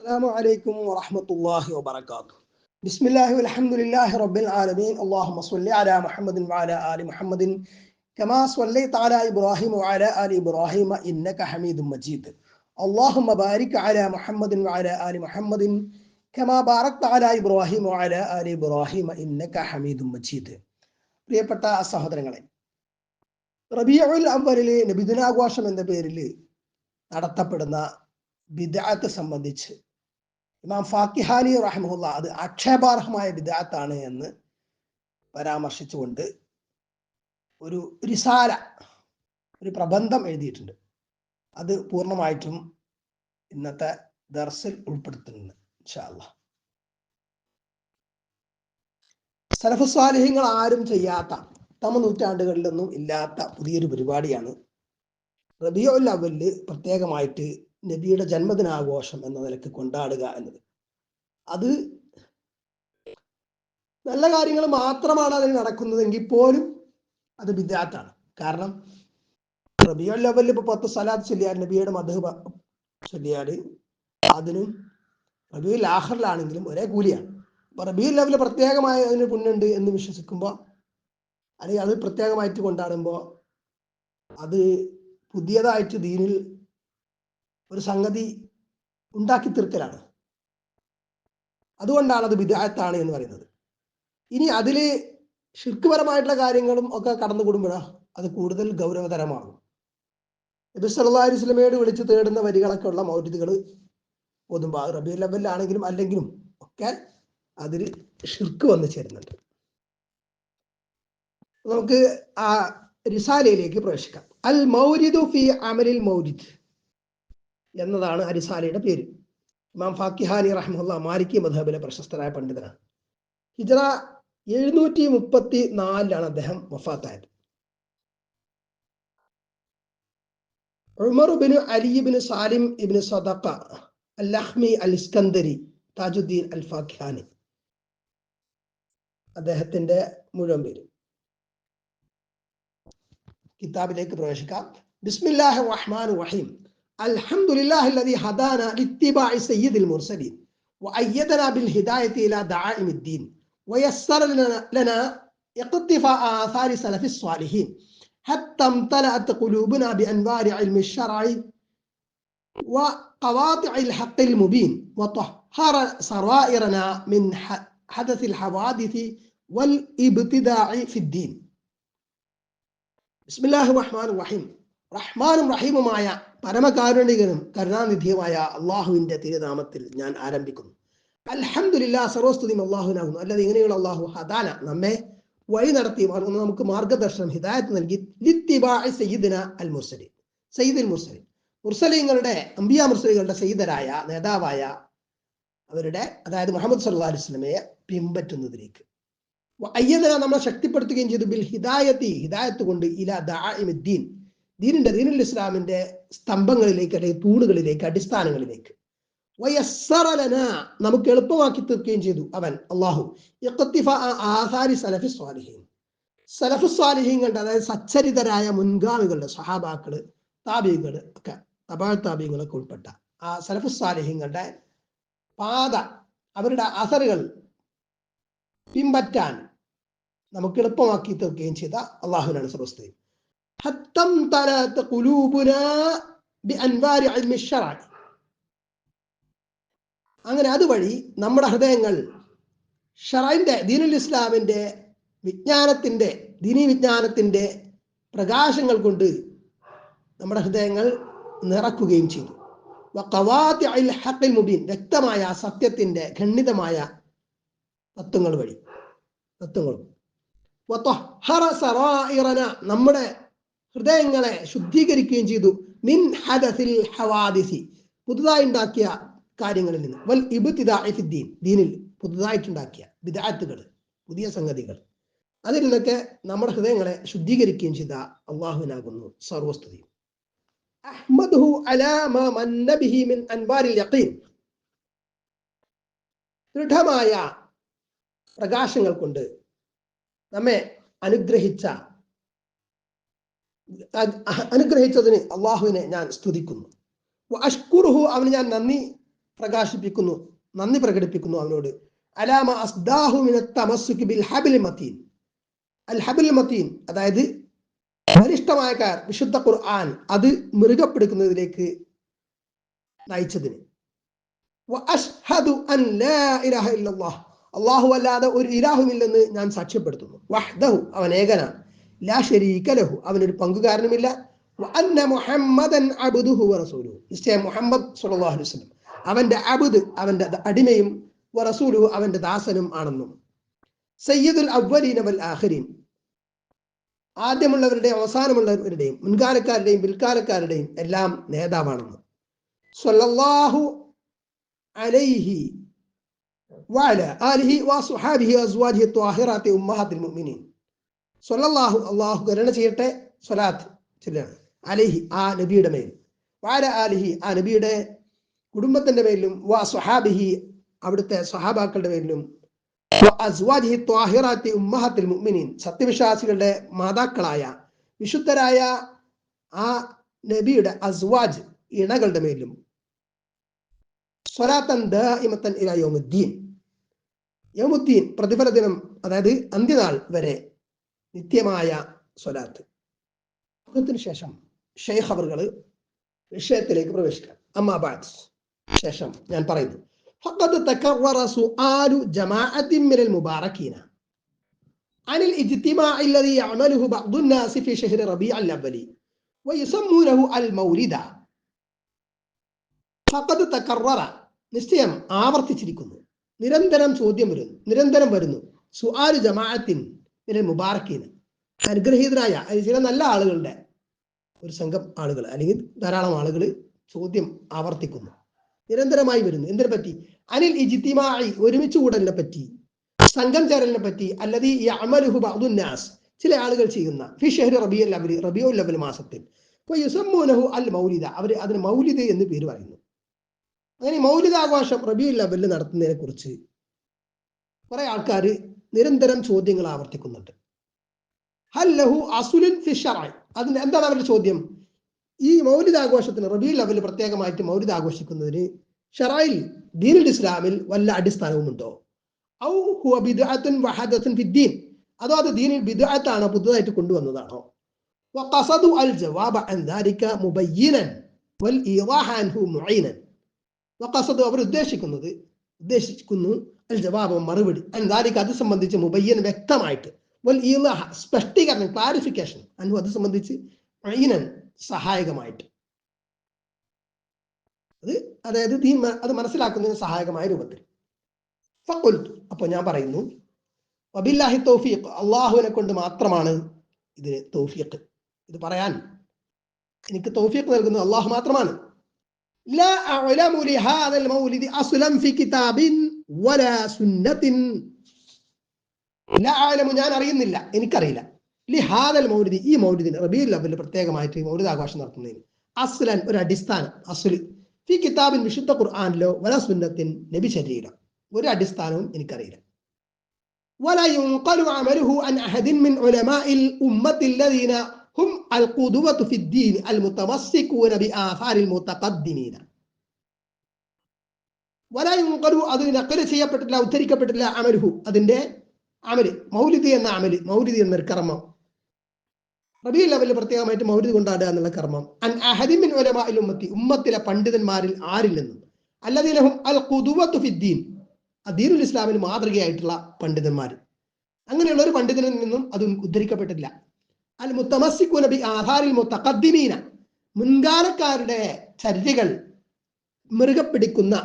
السلام عليكم ورحمة الله وبركاته بسم الله والحمد لله رب العالمين اللهم صل على محمد وعلى آل محمد كما صليت على إبراهيم وعلى آل إبراهيم إنك حميد مجيد اللهم بارك على محمد وعلى آل محمد كما باركت على إبراهيم وعلى آل إبراهيم إنك حميد مجيد പ്രിയപ്പെട്ട സഹോദരങ്ങളെ റബിയുൽ അവലിലെ നബിദിനാഘോഷം എന്ന പേരിൽ നടത്തപ്പെടുന്ന ബിദാത്ത് സംബന്ധിച്ച് ഇമാം ഫാക്കിഹാലി റഹ്മുല്ല അത് ആക്ഷേപാർഹമായ വിദാത്താണ് എന്ന് പരാമർശിച്ചുകൊണ്ട് ഒരു റിസാല ഒരു പ്രബന്ധം എഴുതിയിട്ടുണ്ട്. അത് പൂർണമായിട്ടും ഇന്നത്തെ ദർസിൽ ഉൾപ്പെടുത്തുന്നുണ്ട് ഇൻഷാല്ല സലഫുസ്വാലിഹ്യങ്ങൾ ആരും ചെയ്യാത്ത തമ നൂറ്റാണ്ടുകളിലൊന്നും ഇല്ലാത്ത പുതിയൊരു പരിപാടിയാണ്. റബിയുൽ ലവലിൽ പ്രത്യേകമായിട്ട് നബിയുടെ ജന്മദിനാഘോഷം എന്ന നിലയ്ക്ക് കൊണ്ടാടുക എന്നത്. അത് നല്ല കാര്യങ്ങൾ മാത്രമാണ് അതിൽ നടക്കുന്നതെങ്കിൽ പോലും അത് വിദ്യാർത്ഥാണ് കാരണം റബിയോ ലെവലിൽ ഇപ്പൊ പത്ത് സലാത്ത് ചൊല്ലിയാൽ നബിയുടെ മധു ചൊല്ലിയാൽ അതിനും റബി ലാഹറിലാണെങ്കിലും ഒരേ കൂലിയാണ്. അപ്പൊ റബി ലെവലിൽ പ്രത്യേകമായ അതിന് പുണ്യുണ്ട് എന്ന് വിശ്വസിക്കുമ്പോൾ അല്ലെങ്കിൽ അത് പ്രത്യേകമായിട്ട് കൊണ്ടാടുമ്പോൾ അത് പുതിയതായിട്ട് ദീനിൽ ഒരു സംഗതി ഉണ്ടാക്കി തീർക്കലാണ്. അതുകൊണ്ടാണ് അത് വിദായത്താണ് എന്ന് പറയുന്നത്. ഇനി അതിൽ ഷിർക്കുപരമായിട്ടുള്ള കാര്യങ്ങളും ഒക്കെ കടന്നു കൂടുമ്പോഴാ അത് കൂടുതൽ ഗൗരവതരമാകും. നബി സല്ലാ അലൈഹി വസല്ലമയോട് വിളിച്ച് തേടുന്ന വരികളൊക്കെ ഉള്ള മൗര്യതകൾ ഓതുമ്പോൾ റബി ലെവലിലാണെങ്കിലും അല്ലെങ്കിലും ഒക്കെ അതിൽ ഷിർക്ക് വന്നു ചേരുന്നുണ്ട്. നമുക്ക് ആ റിസാലയിലേക്ക് പ്രവേശിക്കാം. അൽ മൗരിദു ഫി അമലിൽ മൗരിദ്. എന്നതാണ് അരിസാലയുടെ പേര്. ഇമാം ഫാക്കിഹാനി റഹ്മുല്ല മാലിക്കി മധബിലെ പ്രശസ്തരായ പണ്ഡിതനാണ്. ഹിജറ എഴുന്നൂറ്റി മുപ്പത്തി നാലിലാണ് അദ്ദേഹം വഫാത്തായത്. Umar bin Ali Salim ibn Sadaqa അല്ലഹ്മി al Iskandari Tajuddin al Fakihani അദ്ദേഹത്തിന്റെ മുഴുവൻ പേര്. കിതാബിലേക്ക് പ്രവേശിക്കാം. ബിസ്മില്ലാഹ് റഹ്മാൻ റഹീം. الحمد لله الذي هدانا لاتباع سيد المرسلين وأيدنا بالهداية إلى دعائم الدين ويسر لنا, اقتفاء آثار سلف الصالحين حتى امتلأت قلوبنا بأنوار علم الشرع وقواطع الحق المبين وطهر سرائرنا من حدث الحوادث والابتداع في الدين. بسم الله الرحمن الرحيم. റഹ്മാനും റഹീമുമായ പരമകാരുണികനും കരുണാനിധിയുമായ അള്ളാഹുവിന്റെ തിരുനാമത്തിൽ ഞാൻ ആരംഭിക്കുന്നു. അലഹമില്ല സർവസ്തുതിയും അള്ളാഹുനാകുന്നു അല്ലാതെ ഇങ്ങനെയുള്ള അള്ളാഹു ഹദാന നമ്മെ വഴി നടത്തി നമുക്ക് മാർഗദർശനം ഹിദായത്ത് നൽകി. സയ്യിദിന അൽ മുർസലി സയ്യിദുൽ മുർസലി മുർസലിങ്ങളുടെ അംബിയ മുർസലികളുടെ സയ്യിദരായ നേതാവായ അവരുടെ അതായത് മുഹമ്മദ് സല്ലാ അലൈഹി സ്വലമയെ പിൻപറ്റുന്നതിലേക്ക്. അയ്യദന നമ്മളെ ശക്തിപ്പെടുത്തുകയും ചെയ്തു. ബിൽ ഹിദായത്തി ഹിദായത്ത് കൊണ്ട് ഇല ദാഇമുദ്ദീൻ. ദീനിന്റെ ദീനുൽ ഇസ്ലാമിന്റെ സ്തംഭങ്ങളിലേക്ക് അല്ലെങ്കിൽ തൂണുകളിലേക്ക് അടിസ്ഥാനങ്ങളിലേക്ക്. നമുക്ക് എളുപ്പമാക്കി തീർക്കുകയും ചെയ്തു അവൻ അള്ളാഹു. ആസാരി സലഫി സ്വാലിഹീൻ. സലഫു സ്വാലിഹീങ്ങളുടെ അതായത് സച്ചരിതരായ മുൻഗാമികളുടെ സഹാബാക്കൾ താബികൾ ഒക്കെ തപാൽ താബികളൊക്കെ ഉൾപ്പെട്ട ആ സലഫു സ്വാലിഹീങ്ങളുടെ പാത അവരുടെ അസറുകൾ പിൻപറ്റാൻ നമുക്ക് എളുപ്പമാക്കി തീർക്കുകയും ചെയ്ത അള്ളാഹുവിനാണ് സർവസ്ഥയും حتى امتلأت قلوبنا بأنوار علم الشرع അങ്ങനെ അതുവഴി നമ്മുടെ ഹൃദയങ്ങൾ ഷറൈന്റെ ദീനുൽ ഇസ്ലാമിന്റെ വിജ്ഞാനത്തിന്റെ ദീനി വിജ്ഞാനത്തിന്റെ പ്രകാശങ്ങൾ നമ്മുടെ ഹൃദയങ്ങൾ നിറക്കുകയും ചെയ്തു മുബീൻ വ്യക്തമായ സത്യത്തിന്റെ ഖണ്ഡിതമായ തത്വങ്ങൾ വഴി തത്വങ്ങളും നമ്മുടെ ഹൃദയങ്ങളെ ശുദ്ധീകരിക്കുകയും ചെയ്തു. മിൻ ഹദസിൽ ഹവാദിസി. പുതുതായി ഉണ്ടാക്കിയ കാര്യങ്ങളിൽ നിന്ന്. വൽ ഇബുദ്ദീൻ ദീനിൽ പുതുതായിട്ടുണ്ടാക്കിയ വിദാത്തുകൾ പുതിയ സംഗതികൾ. അതിൽ നിന്നൊക്കെ നമ്മുടെ ഹൃദയങ്ങളെ ശുദ്ധീകരിക്കുകയും ചെയ്ത അള്ളാഹുവിനാകുന്നു സർവസ്തുതിയും. അഹ്മദ്ഹു അലാമ മന്നബിഹി മിൻ അൻവാരിൽ യഖീൻ. ദൃഢമായ പ്രകാശങ്ങൾ കൊണ്ട് നമ്മെ അനുഗ്രഹിച്ച അനുഗ്രഹിച്ചതിന് അള്ളാഹുവിനെ ഞാൻ സ്തുതിക്കുന്നു. അഷ്കുറുഹു അവന് ഞാൻ നന്ദി പ്രകാശിപ്പിക്കുന്നു നന്ദി പ്രകടിപ്പിക്കുന്നു അവനോട്. അലാമ അസ്ദാഹു ബിൽ ഹബിൽ അൽ ഹബിൽ അതായത് ബലിഷ്ഠമായ കാർ വിശുദ്ധ ഖുർആൻ അത് മുറുകെ പിടിക്കുന്നതിലേക്ക് നയിച്ചതിന് അള്ളാഹു അല്ലാതെ ഒരു ഇലാഹുമില്ലെന്ന് ഞാൻ സാക്ഷ്യപ്പെടുത്തുന്നു. വഹ്ദഹു അവൻ ഏകനാണ്. ലാ ഷരീക ലഹു. അവനൊരു പങ്കുകാരനുമില്ല. അന്ന മുഹമ്മദൻ അബുദുഹു റസൂലു നിശ്ചയം മുഹമ്മദ് സല്ലല്ലാഹു അലൈഹി വസല്ലം. അവന്റെ അബുദ് അവന്റെ അടിമയും റസൂലു അവന്റെ ദാസനും ആണെന്നും. സയ്യിദുൽ അവലീന വൽ ആഖിരീൻ. ആദ്യമുള്ളവരുടെയും അവസാനമുള്ളവരുടെയും മുൻകാലക്കാരുടെയും പിൽക്കാലക്കാരുടെയും എല്ലാം നേതാവാണെന്ന്. സല്ലല്ലാഹു അലൈഹി വഅല ആലിഹി വസുഹാബിഹി അസ്വാജിഹി ത്വാഹിറാത്തി ഉമ്മഹാത്തിൽ മുഅ്മിനീൻ. സൊല്ലാഹു അള്ളാഹു കരുണ ചെയ്യട്ടെ സൊലാത്ത് ചൊല്ലാണ് അലിഹി ആ നബിയുടെ മേൽ. വാര അലിഹി ആ നബിയുടെ കുടുംബത്തിന്റെ മേലും വാ സ്വഹാബിഹി അവിടുത്തെ സ്വഹാബാക്കളുടെ പേരിലും മുഅ്മിനീൻ സത്യവിശ്വാസികളുടെ മാതാക്കളായ വിശുദ്ധരായ ആ നബിയുടെ അസ്വാജ് ഇണകളുടെ മേലും സ്വലാത്തൻ ദ യോമുദ്ദീൻ പ്രതിഫല ദിനം അതായത് അന്ത്യനാൾ വരെ നിത്യമായ സ്വലാത്ത് അതിന് ശേഷം ഷെയ്ഖ് അവർകൾ വിഷയത്തിലേക്ക് പ്രവേശിക്കാം അമ്മാബാദ് ശേഷം ഞാൻ പറയുന്നു فقد تكرر سؤال جماعة من المباركين عن الاجتماع الذي يعمله بعض الناس في شهر ربيع الأول ويسمونه المولد فقد تكرر നിശ്ചയം ആവർത്തിച്ചിരിക്കുന്നു നിരന്തരം ചോദ്യം വരുന്നു നിരന്തരം വരുന്നു സുആൽ ജമാഅത്തിൻ മിനൽ മുബാറക്കീൻ അനുഗ്രഹീതരായ ചില നല്ല ആളുകളുടെ ഒരു സംഘം ആളുകൾ അല്ലെങ്കിൽ ധാരാളം ആളുകൾ ചോദ്യം ആവർത്തിക്കുന്നു. നിരന്തരമായി വരുന്നു. എന്തിനെ പറ്റി? അനിൽ ഇജിത്തിമായി ഒരുമിച്ച് കൂടലിനെ പറ്റി സംഘം ചേരലിനെ പറ്റി അല്ലതി ഈ അമലുഹു ബഅദുന്നാസ് ചില ആളുകൾ ചെയ്യുന്ന ഫി റബിയുൽ റബിയോ റബിയുൽ അവൽ മാസത്തിൽ. അപ്പോൾ യുസമ്മൂനഹു അൽ മൗലിദ അവർ അതിന് മൗലിദ് എന്ന് പേര് പറയുന്നു. അങ്ങനെ മൗലിദാഘോഷം റബിയുൽ അവലിൽ നടത്തുന്നതിനെ കുറിച്ച് കുറെ ആൾക്കാർ നിരന്തരം ചോദ്യങ്ങൾ ആവർത്തിക്കുന്നുണ്ട്. ഹല്ലഹു അസുലിൻ ഫിഷറായി അതിന് എന്താണ് അവരുടെ ചോദ്യം? ഈ മൗലിദാഘോഷത്തിന് റബി ലെവൽ പ്രത്യേകമായിട്ട് മൗലിദ് ആഘോഷിക്കുന്നതിന് ഷറായിൽ ദീനുൽ ഇസ്ലാമിൽ വല്ല അടിസ്ഥാനവുമുണ്ടോ? ഔ ഹുവ അതോ അത് ദീനിൽ ബിദ്അത്താണ് പുതുതായിട്ട് കൊണ്ടുവന്നതാണോ? ജവാബ മുബയ്യിനൻ അൻഹു മുഈനൻ. അവർ ഉദ്ദേശിക്കുന്നത് ഉദ്ദേശിക്കുന്നു അൽ ജവാബ് മറുപടി. അൻദാരിക്ക് അത് സംബന്ധിച്ച് മുബയ്യൻ വ്യക്തമായിട്ട്. വൽ സ്പഷ്ടീകരണം ക്ലാരിഫിക്കേഷൻ. അനു അത് സംബന്ധിച്ച് മൈനൻ സഹായകമായിട്ട്. അത് അതായത് ഈ അത് മനസ്സിലാക്കുന്നതിന് സഹായകമായ രൂപത്തിൽ. അപ്പൊ അപ്പോൾ ഞാൻ പറയുന്നു വബില്ലാഹി തൗഫീഖ് അള്ളാഹുവിനെ കൊണ്ട് മാത്രമാണ് ഇത് തൗഫീഖ്. ഇത് പറയാൻ എനിക്ക് തൗഫീഖ് നൽകുന്നത് അള്ളാഹു മാത്രമാണ്. ലാ ലിഹാദൽ മൗലിദി ഫി കിതാബിൻ ولا سنة لا أعلم ഞാൻ അറിയുന്നില്ല എനിക്കറിയില്ല ലിഹാദൽ മൗലിദി ഈ മൗലിദിന് റബീൽ ലവലിൽ പ്രത്യേകമായിട്ട് ഈ മൗലിദ് ആഘോഷം നടത്തുന്നതിന് അസ്ലൻ ഒരു അടിസ്ഥാനം അസുലി ഈ കിതാബിൻ വിശുദ്ധ ഖുർആാനിലോ വല സുന്നത്തിൻ നബി ശരീരം ഒരു അടിസ്ഥാനവും എനിക്കറിയില്ല ولا ينقل عمله عن أحد من علماء الأمة الذين هم القدوة في الدين المتمسكون بآثار المتقدمين വലായുങ്കലു അത് നക്കൽ ചെയ്യപ്പെട്ടില്ല ഉദ്ധരിക്കപ്പെട്ടില്ല അമരുഹു അതിന്റെ അമൽ മൗലിദി എന്ന അമൽ മൗലിദി എന്നൊരു കർമ്മം. റബി ലെവലിൽ പ്രത്യേകമായിട്ട് മൗലിതി കൊണ്ടാടുക എന്നുള്ള കർമ്മം. അൻ അഹദിമിൻ ഒലമായിൽ ഉമ്മത്തി ഉമ്മത്തിലെ പണ്ഡിതന്മാരിൽ ആരിൽ നിന്നും. അല്ലതീനഹും അൽ കുതുവത്ത് ഫിദ്ദീൻ അദീനുൽ ഇസ്ലാമിന് മാതൃകയായിട്ടുള്ള പണ്ഡിതന്മാർ അങ്ങനെയുള്ള ഒരു പണ്ഡിതനിൽ നിന്നും അത് ഉദ്ധരിക്കപ്പെട്ടില്ല അൽ മുത്തമസിക്കു നബി ആധാരിൽ മുത്തഖദ്ദിമീന. മുൻകാലക്കാരുടെ ചര്യകൾ മൃഗപ്പിടിക്കുന്ന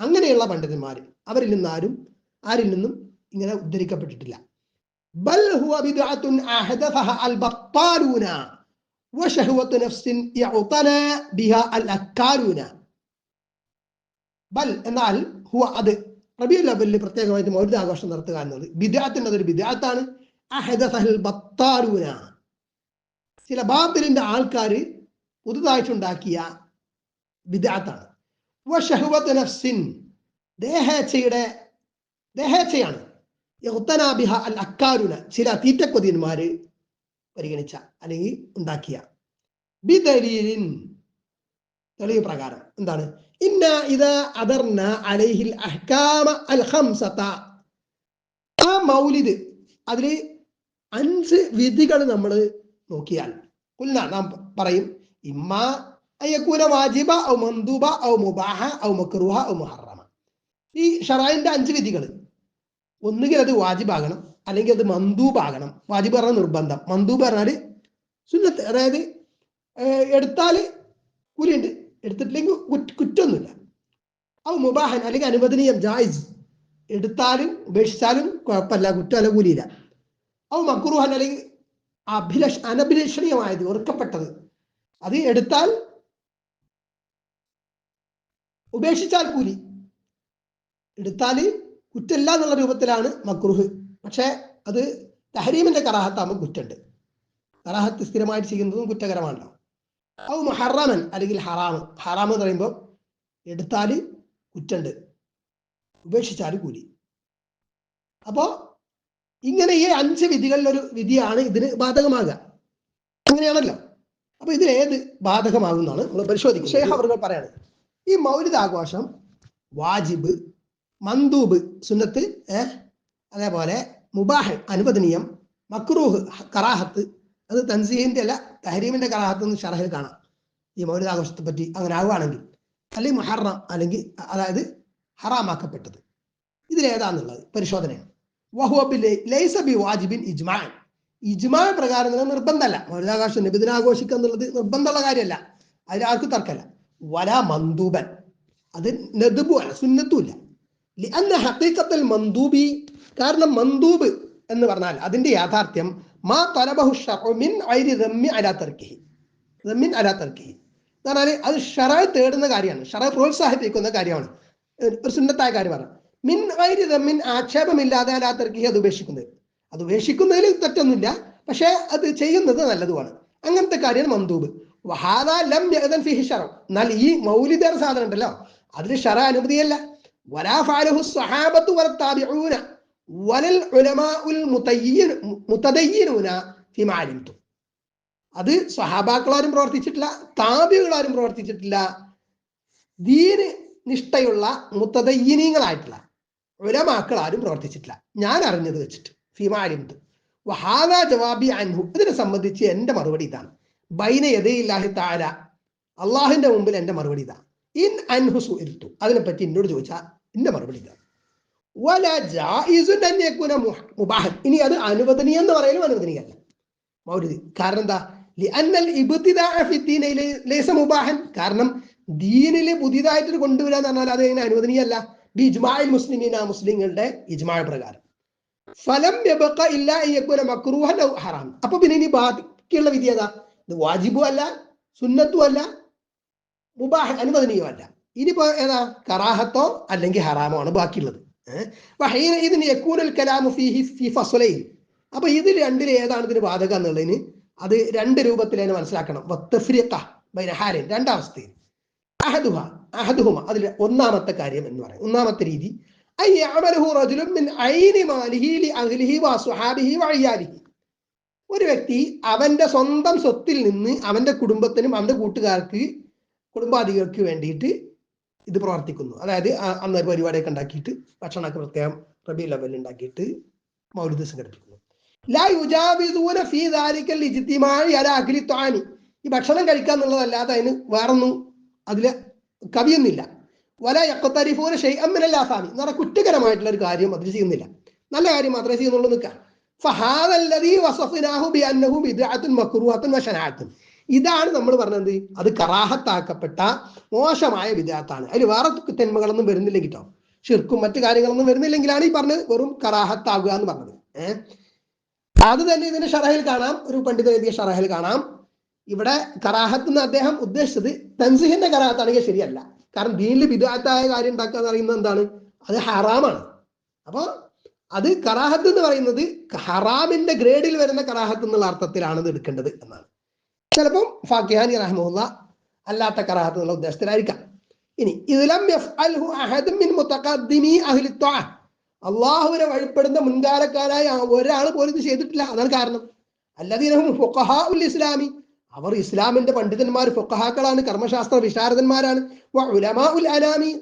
അങ്ങനെയുള്ള പണ്ഡിതന്മാർ അവരിൽ നിന്നാരും ആരിൽ നിന്നും ഇങ്ങനെ ഉദ്ധരിക്കപ്പെട്ടിട്ടില്ല. ബൽ ഹുവ ബൽ എന്നാൽ ഹുവ അത് റബിയുൽ അവലിൽ പ്രത്യേകമായിട്ട് മൗലിദ് ആഘോഷം നടത്തുക എന്നത് ബിദ്അത്തിന്റെ അതൊരു ബത്താലൂന. ചില ബാത്തിലിന്റെ ആൾക്കാർ പുതുതായിട്ടുണ്ടാക്കിയ വശഹവത്ത് നഫ്സിൻ ദേഹേച്ഛയുടെ ദേഹേച്ഛയാണ്. യഹ്തനാ ബിഹ അൽ അക്കാരുന. ചില തീറ്റക്കൊതിയന്മാര് പരിഗണിച്ച അല്ലെങ്കിൽ ഉണ്ടാക്കിയ. ബിദലീലിൻ. തെളിവ് പ്രകാരം. എന്താണ്? ഇന്ന ഇത് അതർന്ന അലൈഹിൽ അഹ്കാമ അൽ ഖംസത. ആ മൗലിദ് അതിൽ അഞ്ച് വിധികൾ നമ്മൾ നോക്കിയാൽ. കുല്ല നാം പറയും ഇമ്മ അയ്യക്കൂന വാജിബ ഔ മന്ദൂബ ഔ മുബാഹ ഔ മക്രൂഹ ഔ മുഹറമ ഈ ഷറായിന്റെ അഞ്ച് വിധികൾ ഒന്നുകിൽ അത് വാജിബാകണം അല്ലെങ്കിൽ അത് മന്ദൂബാകണം. വാജിബ് പറഞ്ഞാൽ നിർബന്ധം. മന്ദൂബ് പറഞ്ഞാൽ സുന്നത്ത് അതായത് എടുത്താൽ കൂലിയുണ്ട് എടുത്തിട്ടില്ലെങ്കിൽ കുറ്റൊന്നുമില്ല. ഔ മുബാഹൻ അല്ലെങ്കിൽ അനുവദനീയം ജായിസ്. എടുത്താലും ഉപേക്ഷിച്ചാലും കുഴപ്പമില്ല കുറ്റമല്ല കൂലിയില്ല. ഔ മക്രൂഹൻ അല്ലെങ്കിൽ അഭിലഷ അനഭിലഷണീയമായത് വെറുക്കപ്പെട്ടത്. അത് എടുത്താൽ ഉപേക്ഷിച്ചാൽ കൂലി. എടുത്താൽ കുറ്റല്ല എന്നുള്ള രൂപത്തിലാണ് മക്രുഹ്. പക്ഷേ അത് തഹരീമിന്റെ കറാഹത്താകുമ്പോൾ കുറ്റുണ്ട് കറാഹത്ത് സ്ഥിരമായിട്ട് ചെയ്യുന്നതും കുറ്റകരമാണല്ലോ. ഔ മുഹറമൻ അല്ലെങ്കിൽ ഹറാമ് ഹറാമ് എന്ന് പറയുമ്പോൾ എടുത്താൽ കുറ്റുണ്ട് ഉപേക്ഷിച്ചാൽ കൂലി. അപ്പോ ഇങ്ങനെ ഈ അഞ്ച് വിധികളിലൊരു വിധിയാണ് ഇതിന് ബാധകമാകുക. അങ്ങനെയാണല്ലോ. അപ്പൊ ഇതിന് ഏത് ബാധകമാകുന്നതാണ് നമ്മൾ പരിശോധിക്കും ഷേഖ് അവർ പറയാണ്. ഈ മൗലിദ് ആഘോഷം വാജിബ് മന്ദൂബ് സുന്നത്ത് അതേപോലെ മുബാഹ് അനുവദനീയം മക്രൂഹ് കറാഹത്ത് അത് തൻസീഹിന്റെ അല്ല തഹരീമിന്റെ കറാഹത്ത് എന്ന് ഷറഹിൽ കാണാം. ഈ മൗലിദ് ആഘോഷത്തെ പറ്റി അങ്ങനെ ആവുകയാണെങ്കിൽ അല്ലെങ്കിൽ മുഹറം അല്ലെങ്കിൽ അതായത് ഹറാമാക്കപ്പെട്ടത്. ഇതിലേതാന്നുള്ളത്? പരിശോധനയാണ്. വഹുവബിലെ ലൈസബി വാജിബിൻ ഇജ്മാൻ ഇജ്മാ പ്രകാരം നിർബന്ധമല്ല മൗലികാഘോഷം നബിദിന ആഘോഷിക്കുക എന്നുള്ളത് നിർബന്ധമുള്ള കാര്യമല്ല. അതിൽ ആർക്കും തർക്കമല്ല. വല മന്ദൂബൻ. അത് അല്ല സുന്നത്തുമില്ല അന്ന് ഹത്തീക്കത്തിൽ മന്ദൂബി കാരണം മന്ദൂബ് എന്ന് പറഞ്ഞാൽ അതിന്റെ യാഥാർത്ഥ്യം മാ തലബഹു ഷർഉ മിൻ ഐരി റമ്മി അലാ തർക്കിഹി. റമ്മിൻ അലാ തർക്കിഹി. എന്ന് പറഞ്ഞാൽ അത് ഷറായി തേടുന്ന കാര്യമാണ്. ഷറായി പ്രോത്സാഹിപ്പിക്കുന്ന കാര്യമാണ്. ഒരു സുന്നത്തായ കാര്യമാണ് മിൻ ഐരി റമ്മിൻ ആക്ഷേപമില്ലാതെ അലാ തർക്കിഹി അത് ഉപേക്ഷിക്കുന്നത്. അത് ഉപേക്ഷിക്കുന്നതിൽ തെറ്റൊന്നുമില്ല പക്ഷേ അത് ചെയ്യുന്നത് നല്ലതുമാണ്. അങ്ങനത്തെ കാര്യമാണ് മന്ദൂബ്. ലം ഫിഹി എന്നാൽ ഈ മൗലിദർ സാധനം ഉണ്ടല്ലോ. അതിന് ഷറ അനുമതിയല്ല. വലൽ അത് സ്വഹാബാക്കളാരും പ്രവർത്തിച്ചിട്ടില്ല താബികളാരും പ്രവർത്തിച്ചിട്ടില്ല. ദീന് നിഷ്ഠയുള്ള മുത്തതയ്യനീങ്ങളായിട്ടുള്ള ഉലമാക്കൾ ആരും പ്രവർത്തിച്ചിട്ടില്ല. ഞാൻ അറിഞ്ഞത് വെച്ചിട്ട്. ഫിമാ അലിംതു. വഹാദ ജവാബി അൻഹു. ഇതിനെ സംബന്ധിച്ച് എന്റെ മറുപടി ഇതാണ്. ബൈന യദയില്ലാഹി താര അള്ളാഹിന്റെ മുമ്പിൽ എന്റെ മറുപടി ഇതാ. ഇൻ അൻഹു ഇരുത്തു അതിനെപ്പറ്റി എന്നോട് ചോദിച്ചാൽ എന്റെ മറുപടി ഇതാ. ഇനി അത് അനുവദനീയം എന്ന് പറയലും അനുവദനീയമല്ല. മൗലിദ് കാരണം എന്താ? മുബാഹൻ. കാരണം ദീനിൽ പുതിയതായിട്ട് കൊണ്ടുവരാന്ന് പറഞ്ഞാൽ അത് എങ്ങനെ അനുവദനീയല്ല ബി ഇജ്മാഇൽ മുസ്ലിമീന മുസ്ലിങ്ങളുടെ ഇജ്മാൽ പ്രകാരം. ഫലം ഇല്ല ഔ ഹറാം. അപ്പൊ പിന്നെ ഇനി ബാക്കിയുള്ള വിധി ഏതാ? ഇത് വാജിബും അല്ല സുന്നത്തും അല്ല മുബാഹ് അനുവദനീയമല്ല. ഇനിയിപ്പോ ഏതാ? കറാഹത്തോ അല്ലെങ്കിൽ ഹറാമോ ആണ് ബാക്കിയുള്ളത്. ഇതിന് യക്കൂനൽ കലാമു അപ്പൊ ഇതിൽ രണ്ടിൽ ഏതാണ് ഇതിന് ബാധക എന്നുള്ളതിന് അത് രണ്ട് രൂപത്തിൽ അതിനെ മനസ്സിലാക്കണം. വത്തഫ്രിഖ ബൈന ഹാലിൻ. രണ്ടവസ്ഥയിൽ അഹദുഹ അഹദുഹുമ. അതിൽ ഒന്നാമത്തെ കാര്യം എന്ന് പറയും. ഒന്നാമത്തെ രീതി. ഒരു വ്യക്തി അവന്റെ സ്വന്തം സ്വത്തിൽ നിന്ന് അവന്റെ കുടുംബത്തിനും അവന്റെ കൂട്ടുകാർക്ക് കുടുംബാധികൾക്ക് വേണ്ടിയിട്ട് ഇത് പ്രവർത്തിക്കുന്നു. അതായത് അന്ന് ഒരു പരിപാടിയൊക്കെ ഉണ്ടാക്കിയിട്ട് ഭക്ഷണമൊക്കെ പ്രത്യേകം റബി ലെവലിൽ ഉണ്ടാക്കിയിട്ട് മൗലിദ് സംഘടിപ്പിക്കുന്നു. ഈ ഭക്ഷണം കഴിക്കുക എന്നുള്ളതല്ലാതെ അതിന് വേറൊന്നും അതിൽ കവിയൊന്നില്ല വല യക്കത്തരിഫൂന ഷെയ് മിനൽ ആസാമി എന്ന് പറഞ്ഞാൽ കുറ്റകരമായിട്ടുള്ള ഒരു കാര്യം അതിൽ ചെയ്യുന്നില്ല. നല്ല കാര്യം മാത്രമേ ചെയ്യുന്നുള്ളൂ നിൽക്കുക. ഇതാണ് നമ്മൾ പറഞ്ഞത്. അത് കറാഹത്താക്കപ്പെട്ട മോശമായ വിദ്യാത്താണ് അതിൽ വേറെ തെന്മകളൊന്നും വരുന്നില്ലെങ്കിൽ കേട്ടോ. ഷിർക്കും മറ്റു കാര്യങ്ങളൊന്നും വരുന്നില്ലെങ്കിലാണ് ഈ പറഞ്ഞത്. വെറും കറാഹത്താകുക എന്ന് പറഞ്ഞത്. ഏഹ് അത് തന്നെ ഇതിന്റെ ഷറഹിൽ കാണാം. ഒരു പണ്ഡിത എഴുതിയ ഷറഹിൽ കാണാം. ഇവിടെ കറാഹത്ത് എന്ന് അദ്ദേഹം ഉദ്ദേശിച്ചത് തൻസിഹിന്റെ കറാഹത്താണെങ്കിൽ ശരിയല്ല. കാരണം ദീനിൽ വിദാത്തായ കാര്യം ഉണ്ടാക്കുക എന്ന് പറയുന്നത് എന്താണ്? അത് ഹറാമാണ്. അപ്പൊ അത് കറാഹത്ത് എന്ന് പറയുന്നത് ഹറാമിന്റെ ഗ്രേഡിൽ വരുന്ന കറാഹത്ത് എന്നുള്ള അർത്ഥത്തിലാണ് ഇത് എടുക്കേണ്ടത് എന്നാണ്. ചിലപ്പം ഫാക്കിഹാനി റഹ്മുല്ല അല്ലാത്ത കറാഹത്ത് എന്നുള്ള ഉദ്ദേശത്തിലായിരിക്കാം. ഇനി ഇതിലം അള്ളാഹുവിനെ വഴിപ്പെടുന്ന മുൻകാലക്കാരായ ഒരാൾ പോലും ഇത് ചെയ്തിട്ടില്ല. അതാണ് കാരണം. അല്ലദീനഹും ഫുഖഹാഉൽ ഇസ്ലാമി. അവർ ഇസ്ലാമിന്റെ പണ്ഡിതന്മാർ ഫുഖഹാക്കളാണ് കർമ്മശാസ്ത്ര വിശാരദന്മാരാണ്. ഉലമാ ഉൽ അനാമി.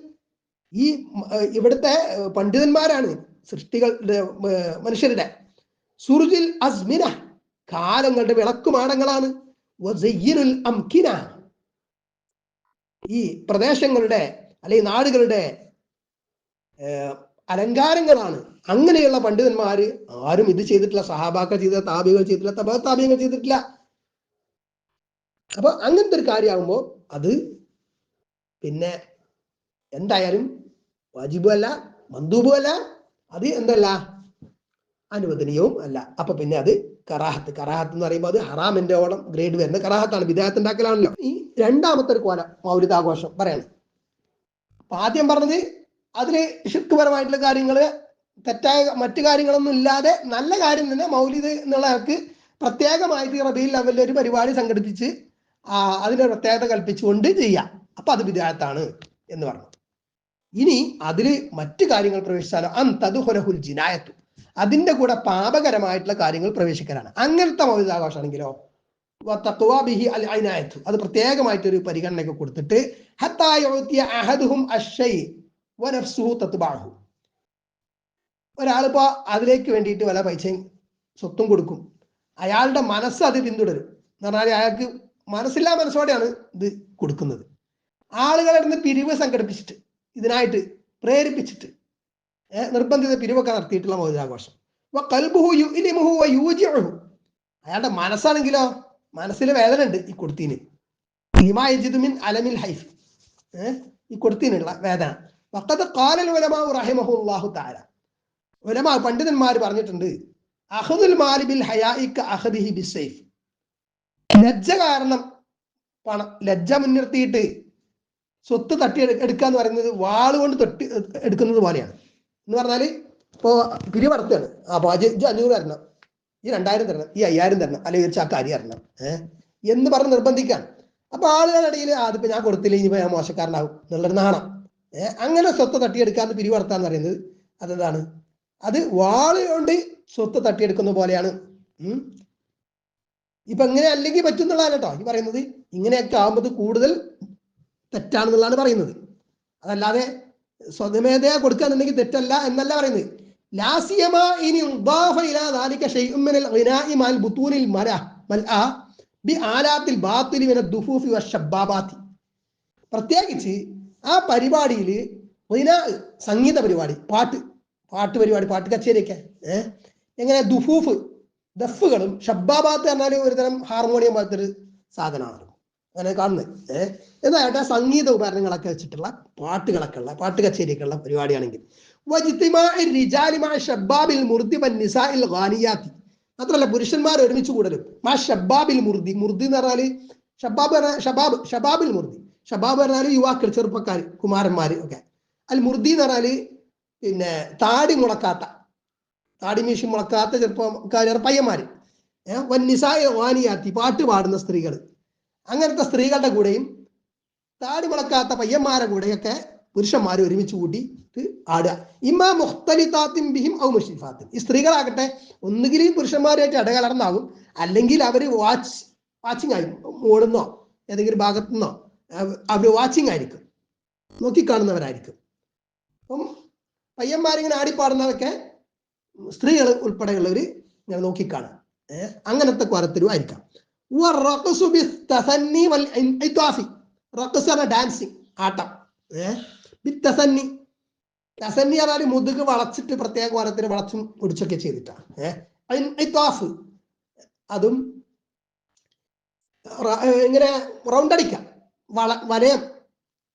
ഈ ഇവിടുത്തെ പണ്ഡിതന്മാരാണ്. സൃഷ്ടികളുടെ മനുഷ്യരുടെ. സുർജിൽ അസ്മിന കാലങ്ങളുടെ വിളക്കുമാടങ്ങളാണ് അംകിന. ഈ പ്രദേശങ്ങളുടെ അല്ലെങ്കിൽ നാടുകളുടെ അലങ്കാരങ്ങളാണ്. അങ്ങനെയുള്ള പണ്ഡിതന്മാര് ആരും ഇത് ചെയ്തിട്ടില്ല. സഹാബാക്കൾ ചെയ്ത താപികൾ ചെയ്തിട്ടില്ല തബ താപികൾ ചെയ്തിട്ടില്ല. അപ്പൊ അങ്ങനത്തെ ഒരു കാര്യമാകുമ്പോൾ അത് പിന്നെ എന്തായാലും വാജിബും അല്ല മന്ദൂബും അല്ല അത് എന്തല്ല? അനുവദനീയവും അല്ല. അപ്പൊ പിന്നെ അത് കറാഹത്ത്. കറാഹത്ത് എന്ന് പറയുമ്പോൾ അത് ഹറാമിന്റെ ഓളം ഗ്രേഡ് വരുന്ന കറാഹത്താണ്. വിദേഹത്ത് ഉണ്ടാക്കലാണല്ലോ ഈ രണ്ടാമത്തെ ഒരു കോല മൗരിതാഘോഷം പറയണം. അപ്പൊ ആദ്യം പറഞ്ഞത് അതിൽ ഷിർക്കുപരമായിട്ടുള്ള കാര്യങ്ങൾ തെറ്റായ മറ്റു കാര്യങ്ങളൊന്നും ഇല്ലാതെ നല്ല കാര്യം തന്നെ മൗലിദ് എന്നുള്ള ആൾക്ക് പ്രത്യേകമായിട്ട് റബീൽ ലെവലിൽ ഒരു പരിപാടി സംഘടിപ്പിച്ച് ആ അതിന് പ്രത്യേകത കൽപ്പിച്ചുകൊണ്ട് ചെയ്യാം. അപ്പൊ അത് വിദേഹത്താണ് എന്ന് പറഞ്ഞു. ഇനി അതിൽ മറ്റു കാര്യങ്ങൾ പ്രവേശിച്ചാലോ? അൻ തതുഹുലഹുൽ ജിനായത്തു. അതിന്റെ കൂടെ പാപകരമായിട്ടുള്ള കാര്യങ്ങൾ പ്രവേശിക്കാനാണ് അങ്ങനത്തെ മൗലികാഘോഷമാണെങ്കിലോ വത്തഖ്വാ ബിഹി അൽ ഐനായത്തു അത് പ്രത്യേകമായിട്ട് ഒരു പരിഗണനയൊക്കെ കൊടുത്തിട്ട് അഹദുഹും ഒരാളിപ്പോ അതിലേക്ക് വേണ്ടിയിട്ട് വല്ല പൈസയും സ്വത്തും കൊടുക്കും. അയാളുടെ മനസ്സ് അത് പിന്തുടരും. എന്ന് പറഞ്ഞാൽ അയാൾക്ക് മനസ്സില്ലാ മനസ്സോടെയാണ് ഇത് കൊടുക്കുന്നത്. ആളുകളെ നിന്ന് പിരിവ് സംഘടിപ്പിച്ചിട്ട് ഇതിനായിട്ട് പ്രേരിപ്പിച്ചിട്ട് നിർബന്ധിത പിരിവൊക്കെ നടത്തിയിട്ടുള്ള മൗലികാഘോഷം അയാളുടെ മനസ്സാണെങ്കിലോ മനസ്സിൽ വേദന ഉണ്ട് ഈ കൊടുത്തീന്. ലിമാ യജിദു മിൻ അലമിൽ ഹൈഫ്. ഈ കൊടുത്തീനുള്ള വേദന. വക്കത്ത് കാലൽ ഉലമാവ് റഹിമഹു അള്ളാഹു താര ഉലമാ പണ്ഡിതന്മാർ പറഞ്ഞിട്ടുണ്ട് അഹദുൽ മാലിബിൽ ഹയാഇക്ക് അഹദിഹി ബിസൈഫ് ലജ്ജ കാരണം പണം ലജ്ജ മുൻനിർത്തിയിട്ട് സ്വത്ത് തട്ടി എടു- എടുക്കുക എന്ന് പറയുന്നത് വാൾ കൊണ്ട് തൊട്ടി എടുക്കുന്നത് പോലെയാണ്. എന്ന് പറഞ്ഞാൽ പിരി പിരിവടത്താണ് അപ്പൊ അജ് അഞ്ഞൂറ് തരണം. ഈ രണ്ടായിരം തരണം. ഈ അയ്യായിരം തരണം. അല്ലെങ്കിൽ ഒരു ചാക്ക അരി തരണം. ഏഹ് എന്ന് പറഞ്ഞ് നിർബന്ധിക്കാൻ അപ്പൊ ആളുകളുടെ ഇടയിൽ അതിപ്പോ ഞാൻ കൊടുത്തില്ല ഇനിയിപ്പോ ഞാൻ മോശക്കാരനാകും എന്നുള്ളൊരു നാണം. ഏഹ് അങ്ങനെ സ്വത്ത് തട്ടിയെടുക്കാന്ന് പിരി പിരിവടത്താന്ന് പറയുന്നത് അതെന്താണ്? അത് വാൾ കൊണ്ട് സ്വത്ത് തട്ടിയെടുക്കുന്ന പോലെയാണ്. ഇപ്പൊ ഇങ്ങനെ അല്ലെങ്കിൽ പറ്റുന്നുള്ളതാണ് കേട്ടോ. ഈ പറയുന്നത് ഇങ്ങനെയൊക്കെ ആകുമ്പോൾ കൂടുതൽ തെറ്റാണെന്നുള്ളതാണ് പറയുന്നത്. അതല്ലാതെ സ്വതമേധയാ കൊടുക്കാന്നുണ്ടെങ്കിൽ തെറ്റല്ല എന്നല്ല പറയുന്നത്. ഇനി പ്രത്യേകിച്ച് ആ പരിപാടിയിൽ സംഗീത പരിപാടി പാട്ട് പാട്ട് പരിപാടി പാട്ട് കച്ചേരിയൊക്കെ ഏഹ് എങ്ങനെ ദുഫൂഫ് ദഫുകളും ഷബ്ബാബാത്ത് പറഞ്ഞാൽ ഒരുതരം ഹാർമോണിയം പോലത്തെ ഒരു സാധനമാണ്. അങ്ങനെ കാണുന്നത്. ഏഹ് എന്നായിട്ട് സംഗീത ഉപകരണങ്ങളൊക്കെ വെച്ചിട്ടുള്ള പാട്ടുകളൊക്കെ ഉള്ള പാട്ട് കച്ചേരിയൊക്കെ ഉള്ള പരിപാടിയാണെങ്കിൽ. മാത്രല്ല പുരുഷന്മാർ ഒരുമിച്ച് കൂടലും. മാ ഷബ്ബാബിൽ മുർദി മുർദി എന്ന് പറഞ്ഞാൽ ഷബാബ് പറഞ്ഞാൽ ഷബാബ് ഷബാബിൽ മുർദി. ഷബാബ് പറഞ്ഞാൽ യുവാക്കൾ ചെറുപ്പക്കാർ കുമാരന്മാര് ഒക്കെ. അൽ മുർദി എന്ന് പറഞ്ഞാൽ പിന്നെ താടി മുളക്കാത്ത താടി മീശി മുളക്കാത്ത ചെറുപ്പക്കാർ പയ്യന്മാര്. ഏഹ് വൻ നിസായ വാനിയാത്തി പാട്ട് പാടുന്ന സ്ത്രീകൾ അങ്ങനത്തെ സ്ത്രീകളുടെ കൂടെയും താടി മുളക്കാത്ത പയ്യന്മാരുടെ കൂടെയൊക്കെ പുരുഷന്മാർ ഒരുമിച്ച് കൂട്ടിയിട്ട് ആടുക. ഇമാ മുഖ്തലിത്താത്തിൻ ബിഹിം ഔ മുഷിഫാത്തിൻ ഈ സ്ത്രീകളാകട്ടെ ഒന്നുകിൽ പുരുഷന്മാരുമായിട്ട് ഇടകലർന്നാകും അല്ലെങ്കിൽ അവർ വാച്ച് വാച്ചിങ് ആയിരിക്കും ഓടുന്നോ ഏതെങ്കിലും ഭാഗത്തു നിന്നോ അവർ വാച്ചിങ് ആയിരിക്കും. നോക്കിക്കാണുന്നവരായിരിക്കും. അപ്പം പയ്യന്മാരിങ്ങനെ ആടിപ്പാടുന്നതൊക്കെ സ്ത്രീകൾ ഉൾപ്പെടെയുള്ളവർ ഇങ്ങനെ നോക്കിക്കാണുക അങ്ങനത്തെ കുറത്തിലും ആയിരിക്കാം. ഡാൻസിങ് ആട്ടം. ഏഹ് തസന്നി പറഞ്ഞാൽ മുതുക് വളച്ചിട്ട് പ്രത്യേക കോലത്തിൽ വളച്ചും കുടിച്ചൊക്കെ ചെയ്തിട്ടാണ് ഏഹ് അതും ഇങ്ങനെ റൗണ്ട് അടിക്കാം. വള വലയം.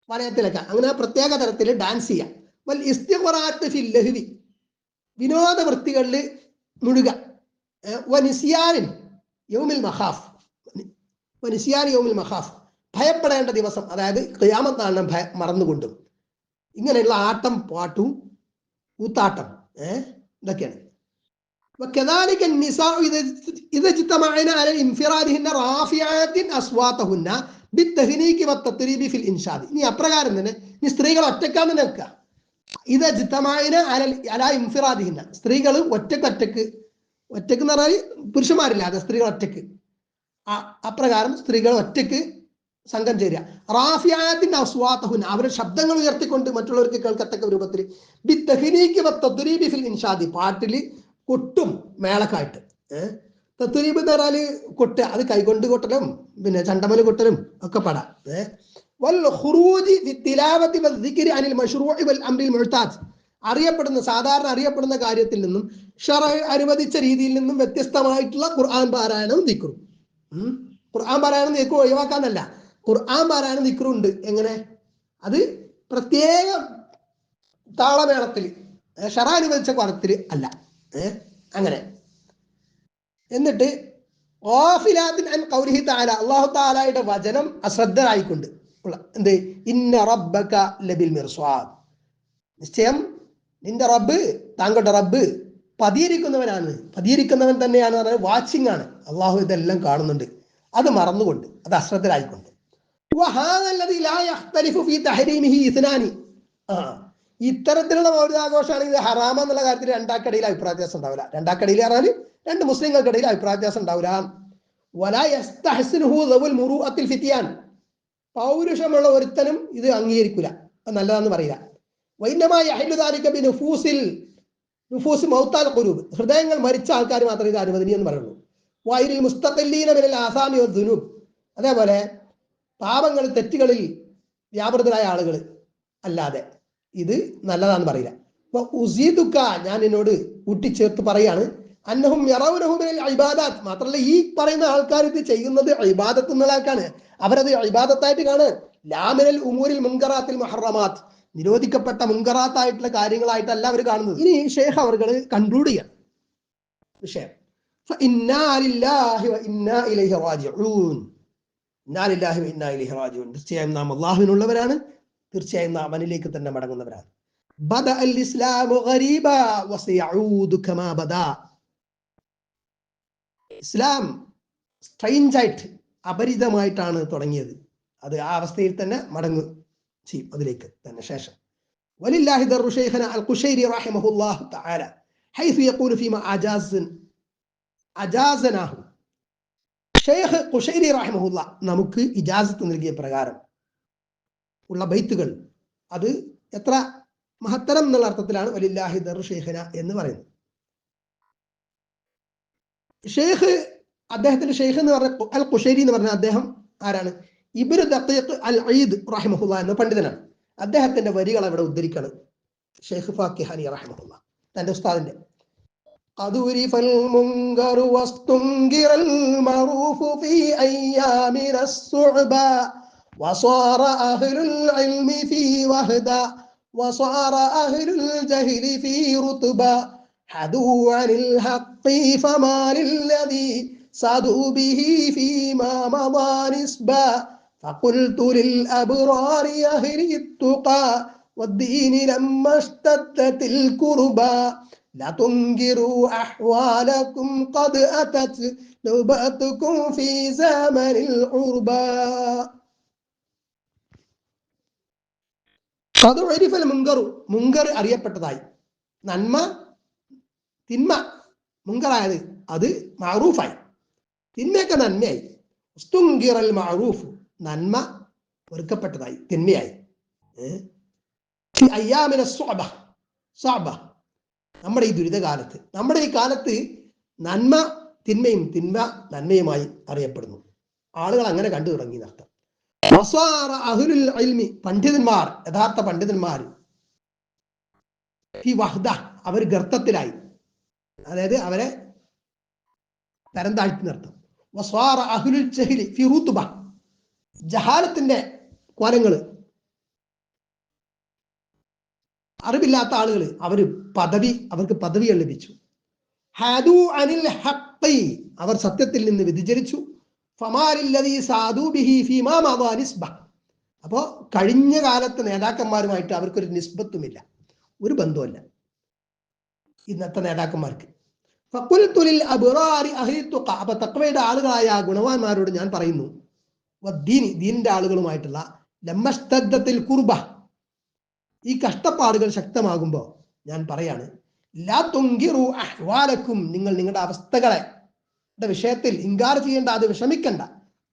വലയത്തിലൊക്കെ. അങ്ങനെ പ്രത്യേക തരത്തിൽ ഡാൻസ് ചെയ്യാം. വൽ ഇസ്തിഖറാത്ത് ഫിൽ ലഹ്വി. വിനോദ വൃത്തികളിൽ മുഴുക. വനിസിയാനിൻ യൗമിൽ മഹാഫ്. വനിസിയാൻ യൗമിൽ മഹാഫ് ഭയപ്പെടേണ്ട ദിവസം അതായത് ക്രിയാമത്താണ് ഭയ മറന്നുകൊണ്ടും ഇങ്ങനെയുള്ള ആട്ടം പാട്ടും കൂത്താട്ടം ഏഹ് ഇതൊക്കെയാണ് وكذلك النساء إذا إذا اجتمعنا على انفرادهن رافعات أصواتهن بالتهنيك والتطريب في الإنشاد ഇനി അപ്രകാരം തന്നെ ഇനി സ്ത്രീകൾ ഒറ്റക്കാന്ന് നിൽക്കുക ഇത് ജിത്തമായന അല അല ഇൻഫിറാദിഹിന്ന സ്ത്രീകൾ ഒറ്റക്ക് ഒറ്റക്ക് ഒറ്റക്ക് എന്ന് പറഞ്ഞാൽ പുരുഷന്മാരില്ലാതെ സ്ത്രീകൾ ഒറ്റക്ക് അ- അപ്രകാരം സ്ത്രീകൾ ഒറ്റയ്ക്ക് സംഘം ചേരുക. റാഫിയാദിൻ അസ്വാത്തഹുൻ അവരുടെ ശബ്ദങ്ങൾ ഉയർത്തിക്കൊണ്ട് മറ്റുള്ളവർക്ക് കേൾക്കത്തക്ക രൂപത്തിൽ. ബി തഹ്നീക്ക് വ തദ്രീബി ഫിൽ ഇൻഷാദി പാട്ടിൽ കൊട്ടും മേളക്കായിട്ട്. ഏഹ് തദ്രീബ് എന്ന് പറഞ്ഞാൽ കൊട്ടുക അത് കൈകൊണ്ട് കൊട്ടലും പിന്നെ ചണ്ടമല കൊട്ടലും ഒക്കെ പാടാം. ഏഹ് അറിയപ്പെടുന്ന സാധാരണ അറിയപ്പെടുന്ന കാര്യത്തിൽ നിന്നും ഷറ അനുവദിച്ച രീതിയിൽ നിന്നും വ്യത്യസ്തമായിട്ടുള്ള ഖുർആൻ പാരായണവും ദിക്റും. ഉം. ഖുർആൻ പാരായണം നിക്കു ഒഴിവാക്കാന്നല്ല. ഖുർആൻ പാരായണം ദിക്റും ഉണ്ട് എങ്ങനെ? അത് പ്രത്യേക താളമേളത്തിൽ ഷറ അനുവദിച്ച പദത്തിൽ അല്ല. ഏഹ് അങ്ങനെ. എന്നിട്ട് ഓഫിലാത്തിൻ അൻ കൗരിഹി താല അള്ളാഹു താലായുടെ വചനം അശ്രദ്ധരായിക്കൊണ്ട്. എന്ത്? ഇന്ന റബ്ബക്ക ലബിൽ മിർസ്വാദ് നിശ്ചയം നിന്റെ റബ്ബ് താങ്കളുടെ റബ്ബ് പതിയിരിക്കുന്നവനാണ്. പതിയിരിക്കുന്നവൻ തന്നെയാണ് പറഞ്ഞാൽ വാച്ചിങ് ആണ്. അള്ളാഹു ഇതെല്ലാം കാണുന്നുണ്ട്. അത് മറന്നുകൊണ്ട് അത് അശ്രദ്ധരായിക്കൊണ്ട്. ഇത്തരത്തിലുള്ള മൗലികാഘോഷമാണ് ഇത് ഹറാമ എന്നുള്ള കാര്യത്തിൽ രണ്ടാക്കടയിൽ അഭിപ്രായ വ്യത്യാസം ഉണ്ടാവില്ല രണ്ടാക്കടയിൽ പറഞ്ഞാൽ രണ്ട് മുസ്ലിങ്ങൾക്കിടയിൽ അഭിപ്രായ വ്യത്യാസം ഉണ്ടാവില്ല ഫിത്തിയാൻ പൗരുഷമുള്ള ഒരുത്തനും ഇത് അംഗീകരിക്കില്ല നല്ലതാന്ന് പറയില്ല. വൈന്നമായ നുഫൂസ് മൗത്താൽ കുരൂബ് ഹൃദയങ്ങൾ മരിച്ച ആൾക്കാർ മാത്രമേ ഇത് അനുവദനീയം എന്ന് പറയുള്ളൂ. വൈരിൽ ആസാമി ദുനൂബ്. അതേപോലെ പാപങ്ങൾ തെറ്റുകളിൽ വ്യാപൃതരായ ആളുകൾ അല്ലാതെ. ഇത് നല്ലതാന്ന് പറയില്ല. അപ്പൊ ഉസീദുക്ക ഞാൻ എന്നോട് കൂട്ടിച്ചേർത്ത് പറയാണ്. അന്നഹും യറൗനഹുമിനൽ ഇബാദാത്ത്. മാത്രമല്ല ഈ പറയുന്ന ആൾക്കാർ ഇത് ചെയ്യുന്നത് ഇബാദത്ത് ആൾക്കാണ് അവരത് ഇബാദത്തായിട്ട് കാണ് ലാമിനൽ ഉമൂരിൽ മുൻകറാത്തിൽ മഹറമാത്ത്. നിരോധിക്കപ്പെട്ട മുൻകറാത്തായിട്ടുള്ള കാര്യങ്ങളായിട്ടല്ല അവർ കാണുന്നത്. ഇനി ഷേഖ് അവർകൾ കൺക്ലൂഡ് ചെയ്യാം. തീർച്ചയായും നാം അള്ളാഹുവിനുള്ളവരാണ്. തീർച്ചയായും നാം അവനിലേക്ക് തന്നെ മടങ്ങുന്നവരാണ്. ഇസ്ലാം സ്ട്രെയിഞ്ചായിട്ട് അപരിതമായിട്ടാണ് തുടങ്ങിയത്. അത് ആ അവസ്ഥയിൽ തന്നെ മടങ്ങും ചെയ്യും അതിലേക്ക് തന്നെ ശേഷം ولله در شيخنا القشيري رحمه الله تعالى حيث يقول فيما أجاز أجازناه ഷെയ്ഖ് കുഷൈരി റഹ്മുല്ല നമുക്ക് ഇജാസത്ത് നൽകിയ പ്രകാരം ഉള്ള ബൈത്തുകൾ അത് എത്ര മഹത്തരം എന്നുള്ള അർത്ഥത്തിലാണ് വലില്ലാഹി ദർ ഷെയ്ഖന എന്ന് പറയുന്നത് ഷെയ്ഖ് അദ്ദേഹത്തിന്റെ ഷെയ്ഖ് എന്ന് പറഞ്ഞ അൽ കുഷൈരി എന്ന് പറഞ്ഞ അദ്ദേഹം ആരാണ് ഇബിന് ദഖീഖ് അൽ ഈദ് റഹിമഹുല്ല എന്ന പണ്ഡിതനാണ് അദ്ദേഹത്തിന്റെ വരികൾ അവിടെ ഉദ്ധരിക്കാണ് ഷെയ്ഖ് ഫാക്കിഹാനി റഹിമഹുല്ല തന്റെ ഉസ്താദിന്റെ قد عرف المنكر واستنكر المعروف في أيامنا الصعبى وصار أهل العلم في وهدى وصار أهل الجهل في رتبى حدوا عن الحق فما للذي صدوا به فيما مضى نسبا فقلت للأبرار أهل التقى والدين لما اشتدت الكربى لا تنكروا أحوالكم قد أتت نوبتكم في زمن العربى قد عرف المنكر മുങ്കർ അറിയപ്പെട്ടതായി നന്മ തിന്മ മുങ്കറായത് അത് മാറൂഫായി തിന്മയൊക്കെ നന്മയായി ഉസ്തുങ്കിറൽ മാറൂഫ് നന്മ വെറുക്കപ്പെട്ടതായി തിന്മയായി. അയ്യാമിന സ്വാബ നമ്മുടെ ഈ ദുരിതകാലത്ത് നമ്മുടെ ഈ കാലത്ത് നന്മ തിന്മയും തിന്മ നന്മയുമായി അറിയപ്പെടുന്നു. ആളുകൾ അങ്ങനെ കണ്ടു തുടങ്ങി ഇൽമി പണ്ഡിതന്മാർ യഥാർത്ഥ പണ്ഡിതന്മാർ വഹ്ദ അവർ ഗർത്തത്തിലായി. അതായത് അവരെ തരം താഴ്ത്തി നിർത്തും. ജഹാലത്തിന്റെ കോലങ്ങൾ അറിവില്ലാത്ത ആളുകൾ അവർ പദവി അവർക്ക് പദവികൾ ലഭിച്ചു. ഹാദു അനിൽ അവർ സത്യത്തിൽ നിന്ന് വ്യതിചരിച്ചു സാദു ബിഹി ഫീമാ മദാ നിസ്ബ. അപ്പോ കഴിഞ്ഞ കാലത്തെ നേതാക്കന്മാരുമായിട്ട് അവർക്കൊരു നിസ്ബത്തുമില്ല. ഒരു ബന്ധവുമില്ല. ഇന്നത്തെ നേതാക്കന്മാർക്ക്. ഫഖുൽതു ലിൽ അബ്റാരി അഹ്ലി അപ്പൊ തക്വയുടെ ആളുകളായ ഗുണവാന്മാരോട് ഞാൻ പറയുന്നു വദ്ദീനി ദീനിന്റെ ആളുകളുമായിട്ടുള്ള ലമ്മസ്തദ്ദത്തിൽ കുർബ. ഈ കഷ്ടപ്പാടുകൾ ശക്തമാകുമ്പോൾ ഞാൻ പറയാണ് ലാ തൊങ്കിറു അഹ്വാലക്കും നിങ്ങൾ നിങ്ങളുടെ അവസ്ഥകളെ വിഷയത്തിൽ ഇൻകാർ ചെയ്യേണ്ട അത് വിഷമിക്കണ്ട.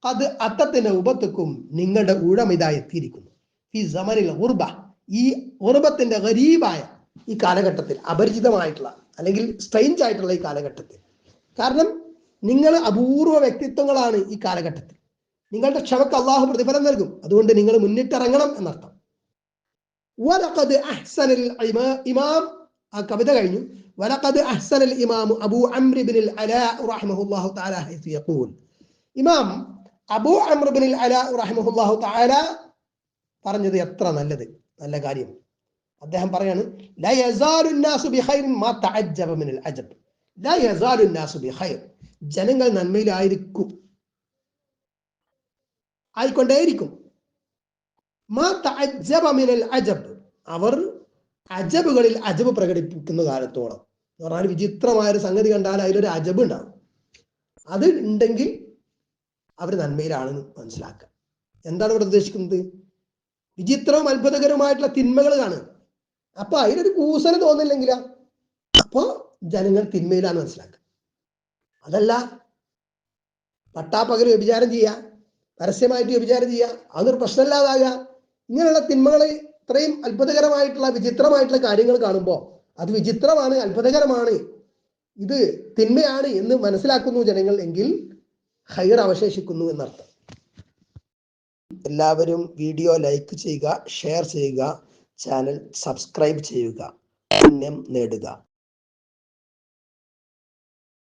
അത് അത്തത്തിന്റെ ഉപത്തുക്കും നിങ്ങളുടെ ഊഴം ഇതായി എത്തിയിരിക്കുന്നു. ഈ സമരിൽ ഉർബ ഈ ഉർബത്തിന്റെ ഗരീബായ ഈ കാലഘട്ടത്തിൽ അപരിചിതമായിട്ടുള്ള അല്ലെങ്കിൽ സ്ട്രെയിഞ്ച് ആയിട്ടുള്ള ഈ കാലഘട്ടത്തിൽ. കാരണം നിങ്ങൾ അപൂർവ വ്യക്തിത്വങ്ങളാണ് ഈ കാലഘട്ടത്തിൽ. നിങ്ങളുടെ ക്ഷമക്ക് അള്ളാഹു പ്രതിഫലം നൽകും. അതുകൊണ്ട് നിങ്ങൾ മുന്നിട്ടിറങ്ങണം എന്നർത്ഥം. വലഖദ് അഹ്സനൽ ഇമാം ആ കവിത കഴിഞ്ഞു. വലഖദ് അഹ്സനൽ ഇമാമു അബൂ അംറിബിനിൽ അലാ റഹ്മഹുല്ലാഹു തആല ഹൈസു യഖൂൽ. ഇമാം അബൂ അംറിബിനിൽ അലാ റഹ്മഹുല്ലാഹു തആല പറഞ്ഞത് എത്ര നല്ലത് നല്ല കാര്യം. അദ്ദേഹം പറയാണ് ലാ യസാലു നാസു ബിഖൈറിൻ മാ തഅജ്ജബ മിനൽ അജബ്. ലാ യസാലു നാസു ബിഖൈർ. ജനങ്ങൾ നന്മയിലായിരിക്കും. ആയിക്കൊണ്ടേയിരിക്കും. മിനൽ അജബ്. അവർ അജബുകളിൽ അജബ് പ്രകടിപ്പിക്കുന്ന കാലത്തോളം. എന്ന് പറഞ്ഞാൽ വിചിത്രമായ ഒരു സംഗതി കണ്ടാൽ അതിലൊരു അജബ് ഉണ്ടാവും. അത് ഉണ്ടെങ്കിൽ അവർ നന്മയിലാണെന്ന് മനസ്സിലാക്കുക. എന്താണ് ഇവിടെ ഉദ്ദേശിക്കുന്നത്? വിചിത്രവും അത്ഭുതകരവുമായിട്ടുള്ള തിന്മകൾ കാണുക. അപ്പൊ അതിലൊരു കൂസന തോന്നില്ലെങ്കിലാ. അപ്പോ ജനങ്ങൾ തിന്മയിലാണ് മനസ്സിലാക്കുക. അതല്ല പട്ടാപ്പകൽ വ്യഭിചാരം ചെയ്യുക. പരസ്യമായിട്ട് വ്യഭിചാരം ചെയ്യുക. അതൊരു പ്രശ്നമില്ലാതാകുക. ഇങ്ങനെയുള്ള തിന്മകൾ ഇത്രയും അത്ഭുതകരമായിട്ടുള്ള വിചിത്രമായിട്ടുള്ള കാര്യങ്ങൾ കാണുമ്പോൾ അത് വിചിത്രമാണ് അത്ഭുതകരമാണ്. ഇത് തിന്മയാണ് എന്ന് മനസ്സിലാക്കുന്നു ജനങ്ങൾ എങ്കിൽ ഹൈർ അവശേഷിക്കുന്നു എന്നർത്ഥം. എല്ലാവരും വീഡിയോ ലൈക്ക് ചെയ്യുക ഷെയർ ചെയ്യുക ചാനൽ സബ്സ്ക്രൈബ് ചെയ്യുക. പുണ്യം നേടുക.